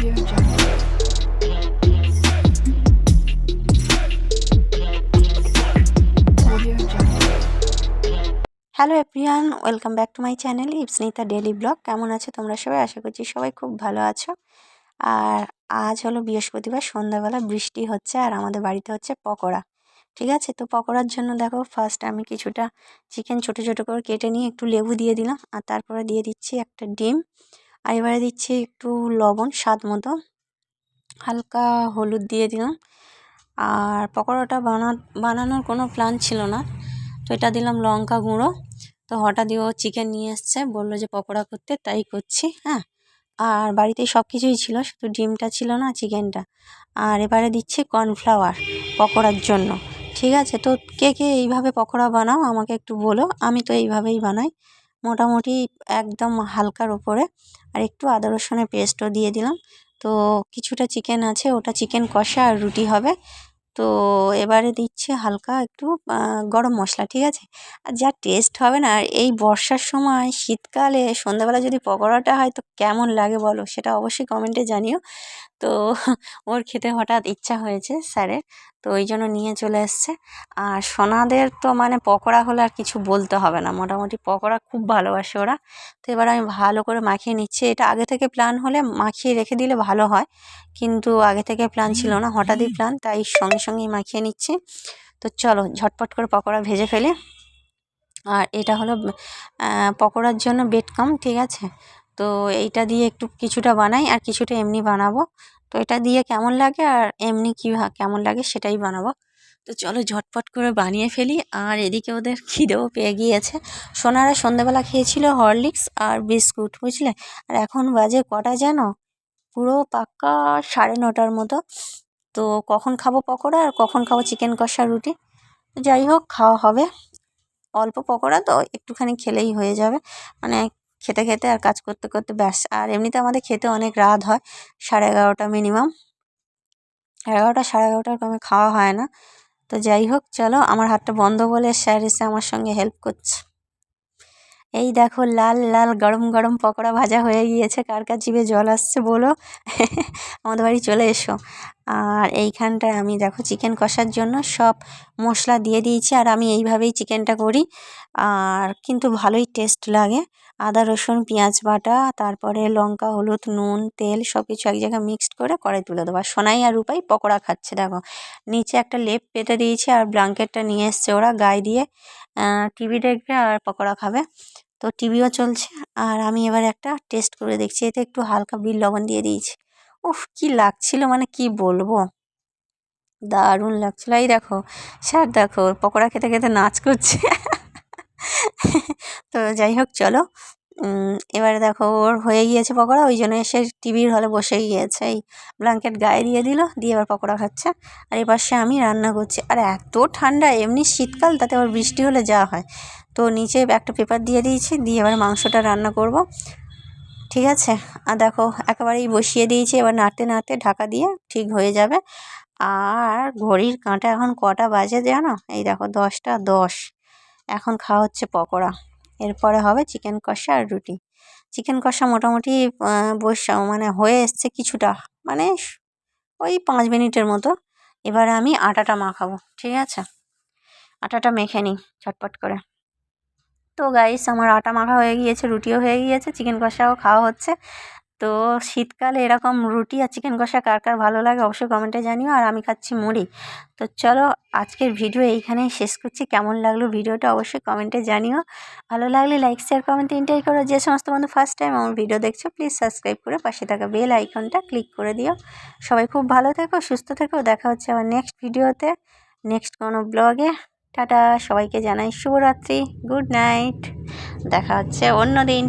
Hello everyone welcome back to my channel Ipsnita daily vlog কেমন আছো তোমরা সবাই? আশা করছি সবাই খুব ভালো আছো। আর আজ হলো বৃহস্পতিবার, সন্ধ্যাবেলা বৃষ্টি হচ্ছে আর আমাদের বাড়িতে হচ্ছে পকোড়া। ঠিক আছে? তো পকোড়ার জন্য দেখো ফার্স্ট আমি কিছুটা চিকেন ছোট ছোট করে কেটে নিয়ে একটু লেবু দিয়ে দিলাম। আর তারপরে দিয়ে দিচ্ছি একটা ডিম। আর এবারে দিচ্ছি একটু লবণ, স্বাদ মতো। হালকা হলুদ দিয়ে দিলাম। আর পকোড়াটা বানা, বানানোর কোনো প্ল্যান ছিল না। তো এটা দিলাম লঙ্কা গুঁড়ো। তো হঠাৎই ও চিকেন নিয়ে এসছে। বলল যে পকোড়া করতে, তাই করছি হ্যাঁ। আর বাড়িতে সব কিছুই ছিল, শুধু ডিমটা ছিল না চিকেনটা আর এবারে দিচ্ছি কর্নফ্লাওয়ার পকোড়ার জন্য। ঠিক আছে? তো কে কে এইভাবে পকোড়া বানাও, আমাকে একটু বলো। আমি তো এইভাবেই বানাই। মোটামুটি একদম হালকার ওপরে। আর একটু আদা, রসুনের পেস্টও দিয়ে দিলাম। তো কিছুটা চিকেন আছে, ওটা চিকেন কষা আর রুটি হবে। তো এবারে দিচ্ছে হালকা একটু গরম মশলা, ঠিক আছে? আর যা টেস্ট হবে না, আর এই বর্ষার সময়, শীতকালে, সন্ধ্যাবেলা যদি পকোড়াটা হয়, তো কেমন লাগে বলো? সেটা অবশ্যই কমেন্টে জানিও। তো ওর খেতে হঠাৎ ইচ্ছা হয়েছে স্যারের। তো ওই জন্য নিয়ে চলে এসছে। আর সোনাদের তো মানে পকোড়া হলে আর কিছু বলতে হবে না। মোটামুটি পকোড়া খুব ভালোবাসে ওরা। তো এবার আমি ভালো করে মাখিয়ে নিচ্ছি। এটা আগে থেকে প্ল্যান হলে মাখিয়ে রেখে দিলে ভালো হয়। কিন্তু আগে থেকে প্ল্যান ছিল না, হঠাৎই প্ল্যান তাই সঙ্গে সঙ্গেই মাখিয়ে নিচ্ছি। তো চলো, ঝটপট করে পকোড়া ভেজে ফেলি। আর এটা হলো পকোড়ার জন্য বেড কাম, ঠিক আছে? তো এইটা দিয়ে একটু কিছুটা বানাই, আর কিছুটা এমনি বানাবো। তো এটা দিয়ে কেমন লাগে? আর এমনি কী কেমন লাগে সেটাই বানাবো। তো চলো ঝটপট করে বানিয়ে ফেলি। আর এদিকে ওদের খিদেও পেয়ে গিয়েছে। সোনারা সন্ধ্যাবেলা খেয়েছিল হরলিক্স আর বিস্কুট, বুঝলে? আর এখন বাজে কটা জানো? পুরো পাক্কা সাড়ে নটার মতো। তো কখন খাব পকোড়া আর কখন খাব চিকেন কষা রুটি? যাই হোক, খাওয়া হবে। অল্প পকোড়া তো একটুখানি খেলেই হয়ে যাবে। মানে খেতে খেতে আর কাজ করতে করতে ব্যাস, আর এমনিতে আমাদের খেতে অনেক রাত হয়, সাড়ে এগারোটা মিনিমাম এগারোটা, সাড়ে এগারোটার কমে খাওয়া হয় না। তো যাই হোক, চলো আমার হাতটা বন্ধ বলে স্যার এসে আমার সঙ্গে হেল্প করছে। এই দেখো লাল লাল, গরম গরম পকোড়া ভাজা হয়ে গিয়েছে। কার কার জিভে জল আসছে বলো? আমাদের বাড়ি চলে এসো। আর এইখানটায় আমি দেখো চিকেন কষার জন্য সব মশলা দিয়ে দিয়েছি আর আমি এইভাবেই চিকেনটা করি। আর কিন্তু ভালোই টেস্ট লাগে। আদা, রসুন, পেঁয়াজ বাটা, তারপরে লঙ্কা, হলুদ, নুন, তেল সব কিছু এক জায়গায় মিক্সড করে কড়াই তুলে দেবো। আর সোনাই আর রূপাই পকোড়া খাচ্ছে দেখো। নিচে একটা লেপ পেতে দিয়েছি আর ব্ল্যাঙ্কেটটা নিয়ে এসছে ওরা গায়ে দিয়ে। টিভি দেখবে আর পকোড়া খাবে। তো টিভিও চলছে। আর আমি এবার একটা টেস্ট করে দেখছি। এতে একটু হালকা বিল লবণ দিয়ে দিয়েছি। উফ, কি লাগছিল মানে কি বলব? দারুণ লাগছিল। এই দেখো, স্যার দেখো, পকোড়া খেতে খেতে নাচ করছে। তো যাই হোক, চলো। এবারে দেখো, ওর হয়ে গিয়েছে পকোড়া, ওই জন্য এসে টিভির হলে বসে গিয়েছে। এই ব্ল্যাঙ্কেট গায়ে দিয়ে দিল, দিয়ে এবার পকোড়া খাচ্ছে। আর এবার সে আমি রান্না করছি। আর এত ঠান্ডা, এমনি শীতকাল, তাতে আবার বৃষ্টি হলে যা হয়। তো নিচে একটা পেপার দিয়ে দিয়েছি, দিয়ে এবার মাংসটা রান্না করব। ঠিক আছে? আর দেখো, একেবারেই বসিয়ে দিয়েছি। এবার নাড়তে নাড়তে ঢাকা দিয়ে ঠিক হয়ে যাবে। আর ঘড়ির কাঁটা এখন কটা বাজে জানো? এই দেখো, দশটা দশ। এখন খাওয়া হচ্ছে পকোড়া। এরপরে হবে চিকেন কষা আর রুটি। চিকেন কষা মোটামুটি বস মানে হয়ে এসছে কিছুটা। মানে ওই পাঁচ মিনিটের মতো। এবারে আমি আটাটা মাখাবো, ঠিক আছে? আটাটা মেখে নিই ঝটপট করে। তো গাইস আমার আটা মাখা হয়ে গিয়েছে, রুটিও হয়ে গিয়েছে চিকেন কষাও খাওয়া হচ্ছে। তো শীতকালে এরকম রুটি আর চিকেন কষা কার কার ভালো লাগে অবশ্যই কমেন্টে জানিও, আর আমি খাচ্ছি মুড়ি। তো চলো আজকের ভিডিও এইখানেই শেষ করছি, কেমন লাগল ভিডিওটা অবশ্যই কমেন্টে জানিও। ভালো লাগলে লাইক শেয়ার কমেন্ট তিনটাই করো, যে সমস্ত বন্ধু ফার্স্ট টাইম আমার ভিডিও দেখছ প্লিজ সাবস্ক্রাইব করে পাশে থাকা বেল আইকনটা ক্লিক করে দিও। সবাই খুব ভালো থেকো, সুস্থ থেকো, দেখা হচ্ছে আবার নেক্সট ভিডিওতে নেক্সট কোনো ব্লগে টাটা সবাইকে জানাই শুভরাত্রি গুড নাইট। দেখা হচ্ছে অন্য দিনটা